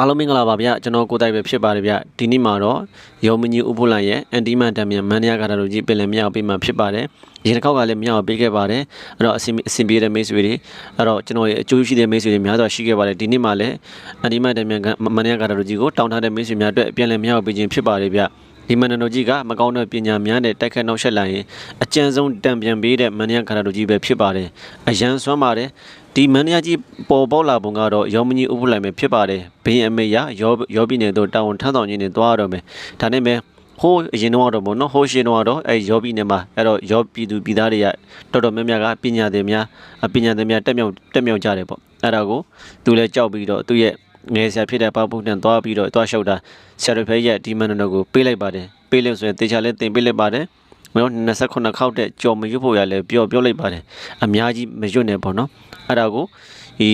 အားလုံးမင်္ဂလာပါဗျကျွန်တော်ကိုတိုက်ပဲဖြစ်ပါတယ်ဗျဒီနေ့မှာတော့ရောမကြီးဥပုလန်ရဲ့အန်တီမန်တံမြန်မန်နီယာကာတာတို့ကြီးပင်လယ်မြောက်ပေးမှာဖြစ်ပါတယ်ဒီတစ်ခေါက်ကလည်းမြောက်ပေးခဲ့ပါတယ်အဲ့တော့အဆင်အဆင်ပြေတဲ့မိတ်ဆွေတွေအဲ့တော့ကျွန်တော်ရဲ့အကျိုးရှိတဲ့မိတ်ဆွေတွေများစွာရှိခဲ့ပါတယ်ဒီနေ့မှာလည်းအန်တီမန်တံမြန်မန်နီယာကာတာတို့ကြီးကိုတောင်းထားတဲ့မိတ်ဆွေများအတွက်ပြန်လည်မြောက်ပေးခြင်းဖြစ်ပါတယ်ဗျဒီမန်နနိုကြီးကမကောင်းတဲ့ပညာများနဲ့တိုက်ခတ်နှောက်ယှက်လာရင်အကျဉ်းဆုံးတံပြန်ပေးတဲ့မန်နီယာကာတာတို့ကြီးပဲဖြစ်ပါတယ်အရန်ဆွမ်းပါတယ် ဒီမန်နီယာကြီးပေါ်ပေါက်လာပုံကတော့ရောမကြီးဥပ္ပလိုက်ပဲဖြစ်ပါတယ်ဘေးအမေရရောရောပြည်နယ်တို့တာဝန်ထမ်းဆောင်ခြင်းနဲ့သွားရတော့မယ်ဒါနဲ့ပဲဟိုးအရင်တော့တော့ဗောနော်ဟိုးရှင်တော့တော့အဲရောပြည်နယ်မှာအဲ့တော့ရောပြည်သူပြည်သားတွေကတော်တော်များများကပညာသည်များအပညာသည်များတက်မြောက်တက်မြောက်ကြတယ်ပေါ့အဲ့ဒါကိုသူလည်းကြောက်ပြီးတော့သူ့ရဲ့ငယ်ဆရာဖြစ်တဲ့ပပုတ်တန်သွားပြီးတော့သွားလျှောက်တာဆရာတော်ဖေးရဲ့ဒီမန်နတော်ကိုပေးလိုက်ပါတယ်ပေးလို့ဆိုရင်တေချာလည်းတင်ပေးလိုက်ပါတယ် နော်29ခေါက်တဲ့ကြော်မရွတ်ဖို့ရလဲပြောပြောလိုက်ပါတယ်အများကြီးမရွတ်နဲ့ပေါ့နော်အဲ့ဒါကိုဒီ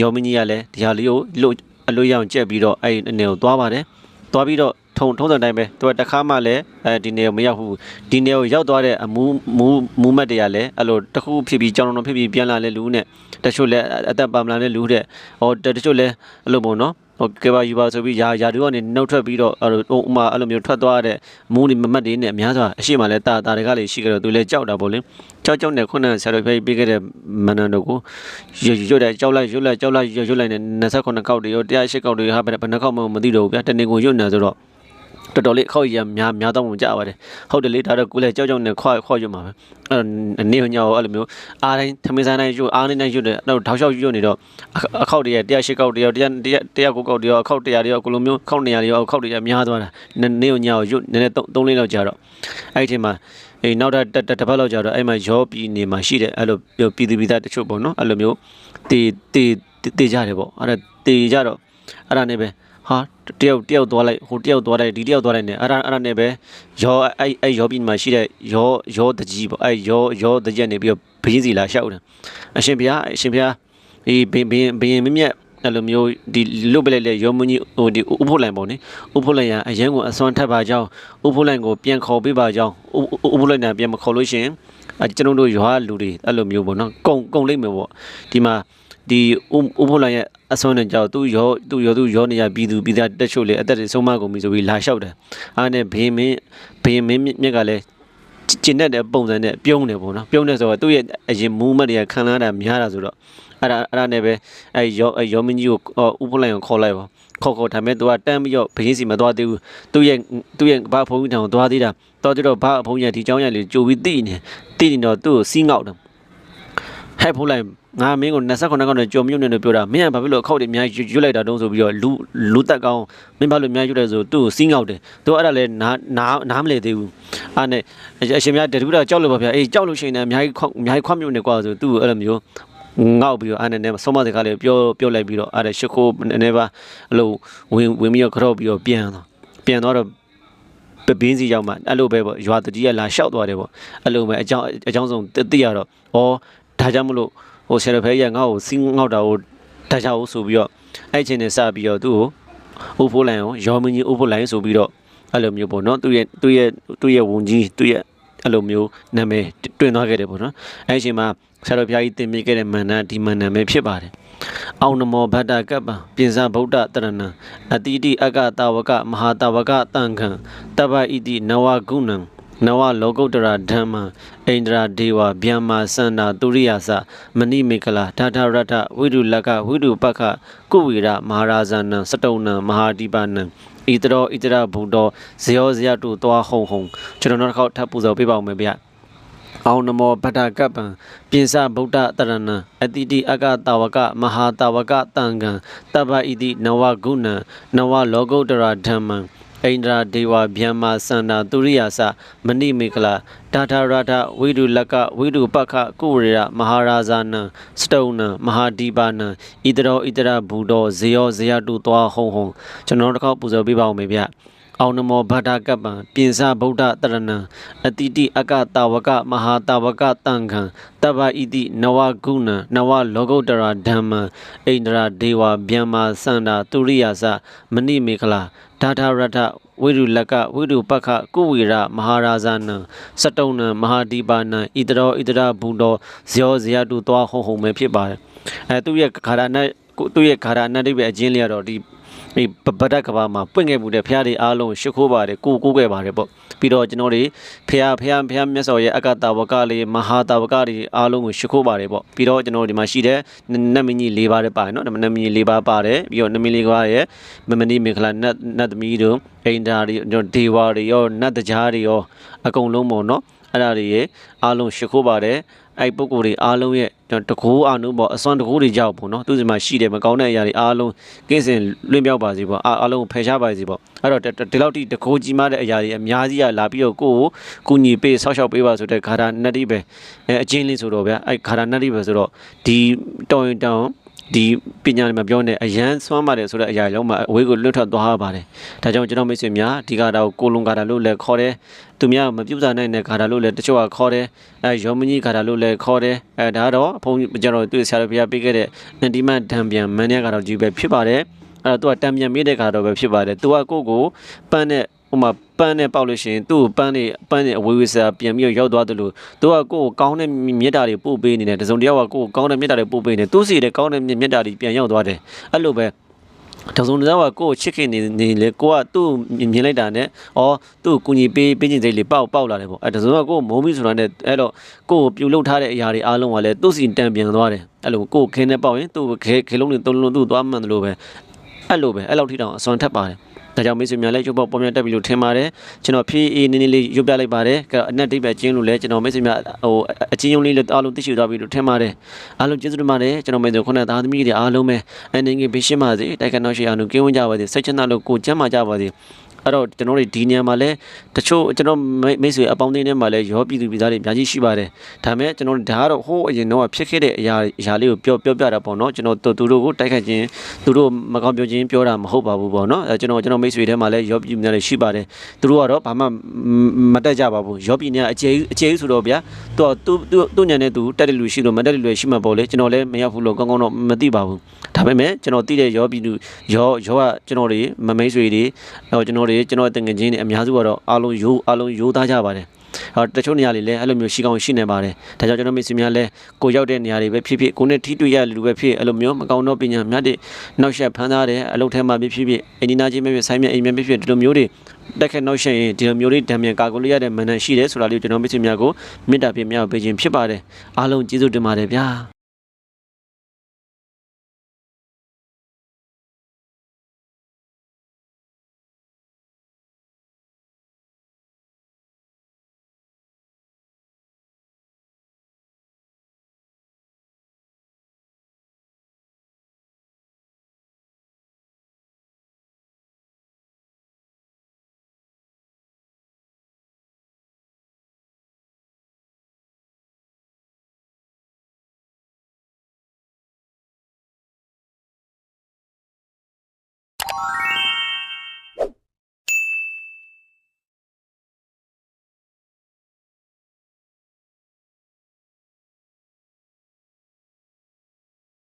ရောမင်းကြီးကလည်းဒီဟာလေးကိုလို့အလို့ရအောင်ကြက်ပြီးတော့အဲ့ဒီအနေကိုသွားပါတယ်သွားပြီးတော့ထုံထုံးတဲ့တိုင်းပဲသူကတခါမှလည်းအဲဒီနေကိုမရောက်ဘူးဒီနေကိုရောက်သွားတဲ့အမူမူမူမတ်တွေကလည်းအဲ့လိုတစ်ခုဖြစ်ပြီးကြောင်းတော်ဖြစ်ပြီးပြန်လာလဲလူနဲ့တချို့လည်းအသက်ပါမလာတဲ့လူတဲ့ဟောတချို့လည်းအဲ့လိုပေါ့နော် ဟိုကဲပါယူပါဆိုပြီးယာယာတူကနေနှုတ်ထွက်ပြီးတော့အဲ့လိုဟိုဥမာအဲ့လိုမျိုးထွက်သွားတဲ့မူးနေမမတ်တွေနဲ့အများစွာအရှိမလဲတာတာတွေကလည်းရှိကြတော့သူလည်းကြောက်တာပေါ့လေကြောက်ကြောက်နဲ့ခုနကဆရာတော်ဖေးပေးခဲ့တဲ့မန္တန်တို့ကိုရွရွတဲ့ကြောက်လိုက်ရွလိုက်ကြောက်လိုက်ရွရွလိုက်နဲ့29ကောက်တွေရော108ကောက်တွေဟာဘယ်နှကောက်မှမသိတော့ဘူးဗျာတနေ့ကိုရွနေဆိုတော့ တော်တော်လေးအခောက်ရများများတော့မှကြပါတယ်ဟုတ်တယ်လေဒါတော့ကိုလည်းကြောက်ကြောက်နဲ့ခွာခွာရွမှာပဲအဲ့နေညောအဲ့လိုမျိုးအားတိုင်းသမင်းစားတိုင်းရွအားနေတိုင်းရွတယ်အဲ့တော့ထောက်လျှောက်ရွနေတော့အခောက်တွေ108ကောက်တွေရော100 109ကောက်တွေရောအခောက်100တွေရောကိုလိုမျိုးခောက်200တွေရောအခောက်တွေများသွားတာနေညောရွနည်းနည်း3 3လေးလောက်ကြာတော့အဲ့ဒီမှာအေးနောက်တစ်တစ်ပတ်လောက်ကြာတော့အဲ့မှာရောပြည်နေမှာရှိတယ်အဲ့လိုပြည်သူပြည်သားတချို့ပေါ့နော်အဲ့လိုမျိုးတေတေတေကြတယ်ပေါ့အဲ့ဒါတေကြတော့အဲ့ဒါနဲ့ပဲ ဟာတယောက်တယောက်သွားလိုက်ဟိုတယောက်သွားလိုက်ဒီတယောက်သွားလိုက်နေအဲ့ဒါအဲ့ဒါနဲ့ပဲရောအဲ့အဲ့ရောပြည်မှာရှိတဲ့ရောရောတကြီးပေါ့အဲ့ရောရောတကြီးနေပြီးတော့ဘင်းစီလာရှောက်တယ်အရှင်ဘုရားအရှင်ဘုရားဒီဘင်းဘင်းဘင်းမြမြက်အဲ့လိုမျိုးဒီလွတ်ပလိုက်လေရောမကြီးဟိုဒီဥဖို့လိုင်ပေါ့နိဥဖို့လိုင်ရအရင်ကအစွမ်းထပ်ပါကြောင်းဥဖို့လိုင်ကိုပြန်ခေါ်ပေးပါကြောင်းဥဖို့လိုင်နာပြန်မခေါ်လို့ရှင်အဲကျွန်တော်တို့ရွာလူတွေအဲ့လိုမျိုးပေါ့နော်ကုံကုံလိမ့်မယ်ပေါ့ဒီမှာ ဒီဥဖို့လိုင်ရဲ့အစွမ်းနဲ့ကြောက်သူရောသူရောသူရောနေရပြည်သူပြည်သားတက်ချို့လေအသက်တွေဆုံးမကုန်ပြီဆိုပြီးလာလျှောက်တယ်အားနဲ့ဘေးမင်းဘေးမင်းမြက်ကလည်းကျင်တဲ့ပုံစံနဲ့ပြုံးတယ်ပေါ့နော်ပြုံးတယ်ဆိုတော့သူ့ရဲ့အရင်မူးမတ်တွေကခံလာတာများတာဆိုတော့အဲ့ဒါအဲ့ဒါနဲ့ပဲအဲ့ရောရောမင်းကြီးကိုဥပလိုင်ကိုခေါ်လိုက်ပါခေါ်ခေါ်ထားမဲ့သူကတန်းပြီးတော့ဘရင်စီမသွားသေးဘူးသူ့ရဲ့သူ့ရဲ့ဘာဖုန်းကြီးတောင်သွားသေးတာတော့ကြတော့ဘာဖုန်းကြီးဒီเจ้าရလေးကြိုပြီးတိနေတိနေတော့သူ့ကိုစီးငေါက်တယ်ဟဲ့ဖုန်းလိုက် ငါမင်းကို29ကောင်းနဲ့ကြော်မြုပ်နေလို့ပြောတာမင်းကဘာဖြစ်လို့အခောက်တွေအများကြီးရွတ်လိုက်တာတုံးဆိုပြီးတော့လူလူတက်ကောင်းမင်းဘာလို့အများကြီးရွတ်လဲဆိုသူ့ကိုစီးငေါက်တယ်သူအဲ့ဒါလည်းနားနားနားမလဲသေးဘူးအဲ့နဲ့အရှင်မြတ်တတူတာကြောက်လို့ပါဗျာအေးကြောက်လို့ရှိရင်လည်းအများကြီးအများကြီးခွမြုပ်နေကွာဆိုသူ့ကိုအဲ့လိုမျိုးငေါက်ပြီးတော့အဲ့နဲ့ဆုံးမစကားလေးပြောပြောလိုက်ပြီးတော့အဲ့ဒါရှ िख ိုးနည်းပါအဲ့လိုဝင်ဝင်ပြီးတော့ကြော့ပြီးတော့ပြန်တော့ပြန်တော့ပပင်းစီရောက်မှအဲ့လိုပဲပေါ့ရွာတတိယလာလျှောက်သွားတယ်ပေါ့အဲ့လိုပဲအကြောင်းအကြောင်းဆုံးသိရတော့ဩဒါကြောင့်မလို့ ဟိုဆရာတော်ဖဲရငါ့ကိုစီးငေါက်တာကိုတခြားကိုဆိုပြီးတော့အဲ့ချင်းနဲ့စပြီးတော့သူ့ကိုဥဖိုးလိုင်ကိုရောမင်းကြီးဥဖိုးလိုင်ဆိုပြီးတော့အဲ့လိုမျိုးပေါ့နော်သူ့ရဲ့သူ့ရဲ့သူ့ရဲ့ဝန်ကြီးသူ့ရဲ့အဲ့လိုမျိုးနာမည်တွင်သွားခဲ့တယ်ပေါ့နော်အဲ့ဒီအချိန်မှာဆရာတော်ဘုရားကြီးတင်ပြခဲ့တဲ့မန္တဒီမန္တပဲဖြစ်ပါတယ်အောင်နမောဗတ္တကပ္ပပြင်စဗုဒ္ဓတရဏံအတိတိအကတာဝကမဟာတာဝကတန်ခံတပ္ပဣတိနဝဂုဏံ နဝလောကုတ္တရာဓမ္မအိန္ဒရာဒေဝဗျမ္မာစန္ဒတုရိယာစမဏိမေခလာထာထရထဝိရုလကဝိရုပက္ခကုဝေရမဟာရာဇနံစတုံနံမဟာဒီပနံဣတရောဣတရဘုဒ္ဓဇယောဇယတုသွားဟုံဟုံကျွန်တော်နောက်တစ်ခေါက်ထပ်ပူဇော်ပေးပါဦးမယ်ဗျာအောင်နမောဗတ္တကပ္ပံပြင်စဗုဒ္ဓတရဏံအတိတိအကတာဝကမဟာတာဝကတံကံတပ္ပဣတိနဝဂုဏံနဝလောကုတ္တရာဓမ္မံ အိန္ဒရာဒေဝဗျမ္မာစန္ဒတုရိယာစမဏိမေခလာတာထာရထဝိဒုလကဝိဒုပက္ခကုဝရေရမဟာရာဇာနံစတုံနံမဟာဒီပါနံဣတရောဣတရဘူတော်ဇေယောဇေယတုသွားဟုံဟုံကျွန်တော်တစ်ခေါက်ပူဇော်ပေးပါဦးမေဗျ အောင်နမောဗတ္တကပ္ပံပြင်စဗုဒ္ဓတရဏံအတိတိအကတာဝကမဟာတာဝကတံခံတပ္ပဣတိနဝဂုဏံနဝလောကုတ္တရာဓမ္မအိန္ဒရာဒေဝဗျမ္မာစန္ဒတုရိယာစမဏိမေခလာဒါထာရထဝိရုလကဝိရုပက္ခကုဝေရမဟာရာဇနံစတုံနံမဟာဒီပါနံဣတရောဣတရဘူတော်ဇယောဇယတုသွားဟုံဟုံပဲဖြစ်ပါတယ်အဲသူ့ရဲ့ခါရနဲ့သူ့ရဲ့ခါရနဲ့တိပဲအချင်းလေးကတော့ဒီ ဒီဗဒ္ဒကဘာမှာပွင့်ခဲ့မှုတဲ့ဖះတွေအားလုံးရှ िख ိုးပါတယ်ကိုကိုးခဲ့ပါတယ်ပေါ့ပြီးတော့ကျွန်တော်တွေဖះဖះဖះမြတ်စွာရဲ့အကတာဝကလေးမဟာတာဝကတွေအားလုံးကိုရှ िख ိုးပါတယ်ပေါ့ပြီးတော့ကျွန်တော်ဒီမှာရှိတဲ့နတ်မင်းကြီး၄ပါးလည်းပါတယ်နော်နတ်မင်းကြီး၄ပါးပါတယ်ပြီးတော့နတ်မင်းလေးပါးရဲ့မမနီမင်္ဂလာနတ်နတ်သမီးတို့အိန္ဒာတွေဒေဝတွေရောနတ်တကြားတွေရောအကုန်လုံးပေါ့နော် အဲ့ဒါတွေရဲ့အားလုံးရှ िख ိုးပါတယ်အဲ့ပုဂ္ဂိုလ်တွေအားလုံးရဲ့တကူအာနုပေါ့အစွမ်းတကူတွေကြောက်ပေါ့နော်သူစီမှာရှိတယ်မကောင်းတဲ့အရာတွေအားလုံးကင်းစင်လွင့်မြောက်ပါစေပေါ့အားလုံးဖယ်ရှားပါစေပေါ့အဲ့တော့ဒီလောက်ထိတကူကြီးမားတဲ့အရာတွေအများကြီးကလာပြီးတော့ကိုယ့်ကိုကုညီပေးဆောက်ရှောက်ပေးပါဆိုတဲ့ခါရနတ်တိပဲအဲအချင်းလေးဆိုတော့ဗျာအဲ့ခါရနတ်တိပဲဆိုတော့ဒီတောင်းရင်တောင်း ဒီပညာတွေမှာပြောနေအရန်ဆွမ်းပါတယ်ဆိုတဲ့အရာလုံးမှာအဝေးကိုလွတ်ထွက်သွားပါတယ်။ဒါကြောင့်ကျွန်တော်မိတ်ဆွေများဒီကာတာကိုကိုလွန်ကာတာလို့လည်းခေါ်တယ်။သူများမပြုတ်စားနိုင်တဲ့ကာတာလို့လည်းတချို့ကခေါ်တယ်။အဲရောမကြီးကာတာလို့လည်းခေါ်တယ်။အဲဒါတော့ဘုန်းကြီးကျွန်တော်တွေ့ဆရာတော်ဘုရားပေးခဲ့တဲ့အန်တီမန်ဒံပြန်မန်နီယာကာတာကြီးပဲဖြစ်ပါတယ်။အဲ့တော့သူကတံပြန်မိတဲ့ကာတာတော့ပဲဖြစ်ပါတယ်။သူကကိုယ့်ကိုပန်းတဲ့ဟိုမှာ ပန်းနဲ့ပေါက်လို့ရှိရင်သူ့ကိုပန်းနေပန်းနေအဝေးဝေးစားပြန်ပြီးရောက်သွားတယ်လို့သူကကိုယ့်ကိုကောင်းတဲ့မြတ်တာတွေပို့ပေးနေတယ်တစုံတယောက်ကကိုယ့်ကိုကောင်းတဲ့မြတ်တာတွေပို့ပေးနေတယ်သူစီတဲ့ကောင်းတဲ့မြတ်တာတွေပြန်ရောက်သွားတယ်အဲ့လိုပဲတစုံတယောက်ကကိုယ့်ကိုချစ်ခင်နေနေလေကိုကသူ့မြင်လိုက်တာနဲ့ဩသူ့ကိုကူညီပေးပေးခြင်းစိတ်လေးပေါက်ပေါက်လာတယ်ပေါ့အဲတစုံကကိုယ်မုံပြီးဆိုတာနဲ့အဲ့တော့ကိုယ်ပြုတ်လုထားတဲ့အရာတွေအားလုံးကလည်းသူ့စီတန်ပြန်သွားတယ်အဲ့လိုကိုယ်ခင်းနဲ့ပေါက်ရင်သူ့ခဲခဲလုံးတွေသုံးလုံးသူ့သွားမှန်တယ်လို့ပဲအဲ့လိုပဲအဲ့လောက်ထိတောင်အစွမ်းထက်ပါတယ် ဒါကြောင့်မိတ်ဆွေများလည်းရုပ်ပေါ်ပေါ်များတက်ပြီလို့ထင်ပါတယ်ကျွန်တော်ဖြည်းအေးနည်းနည်းလေးရုပ်ပြလိုက်ပါတယ်အနက်ဒိတ်ပဲကျင်းလို့လဲကျွန်တော်မိတ်ဆွေများဟိုအချင်းယုံလေးလည်းအားလုံးသိရှိသွားပြီလို့ထင်ပါတယ်အားလုံးကျေးဇူးတင်ပါတယ်ကျွန်တော်မိတ်ဆွေခုနကသားသမီးတွေအားလုံးပဲအနေငယ်ဘေးရှင်းပါစေတိုက်ကန်တော့ရှိအောင်ကင်းဝန်းကြပါစေစိတ်ချမ်းသာလို့ကိုယ်ကျန်းမာကြပါစေ အဲ့တော့ကျွန်တော်တို့ဒီနေရာမှာလဲတချို့ကျွန်တော်မိတ်ဆွေအပေါင်းအသင်းတွေမှာလဲရောပြည်သူပြည်သားတွေအများကြီးရှိပါတယ်ဒါပေမဲ့ကျွန်တော်တို့ဒါကတော့ဟိုးအရင်တော့ဖြစ်ခဲ့တဲ့အရာအရာလေးကိုပြောပြောပြတာပေါ့နော်ကျွန်တော်သူတို့ကိုတိုက်ခိုက်ခြင်းသူတို့မကောင်းပြောခြင်းပြောတာမဟုတ်ပါဘူးပေါ့နော်အဲကျွန်တော်ကျွန်တော်မိတ်ဆွေထဲမှာလဲရောပြည်များတွေရှိပါတယ်သူတို့ကတော့ဘာမှမတက်ကြပါဘူးရောပြည်များအခြေအခြေဆိုတော့ဗျာသူသူသူညံတဲ့သူတက်တဲ့လူရှိလို့မတက်တဲ့လူရှိမှပေါ့လေကျွန်တော်လည်းမရောက်ဘူးလို့ကောင်းကောင်းတော့မသိပါဘူးဒါပေမဲ့ကျွန်တော်သိတဲ့ရောပြည်သူရောရောကကျွန်တော်တွေမမိတ်ဆွေတွေဟောကျွန်တော်တွေကျွန်တော်တငငချင်းတွေအများစုကတော့အားလုံးရိုးအားလုံးရိုးသားကြပါတယ်ဟောတချို့နေရာတွေလည်းအဲ့လိုမျိုးရှိကောင်းရှိနေပါတယ်ဒါကြောင့်ကျွန်တော်မိတ်ဆွေများလည်းကိုရောက်တဲ့နေရာတွေပဲဖြစ်ဖြစ်ကိုနဲ့ထိတွေ့ရလူပဲဖြစ်အဲ့လိုမျိုးမကောင်းတော့ပညာမြတ်တွေနောက်ဆက်ဖမ်းသားတယ်အလုပ်ထဲမှာဖြစ်ဖြစ်ဖြစ်အင်းဒီနာချင်းပဲဖြစ်ဆိုင်မြအိမ်မြဖြစ်ဖြစ်ဒီလိုမျိုးတွေတက်ခက်နောက်ဆက်ရင်ဒီလိုမျိုးတွေဓာတ်မြန်ကာကွယ်ရတဲ့မန်နန်ရှိတယ်ဆိုတာလေးကိုကျွန်တော်မိတ်ဆွေများကိုမေတ္တာပြမြောက်ပေးခြင်းဖြစ်ပါတယ်အားလုံးကျေးဇူးတင်ပါတယ်ဗျာ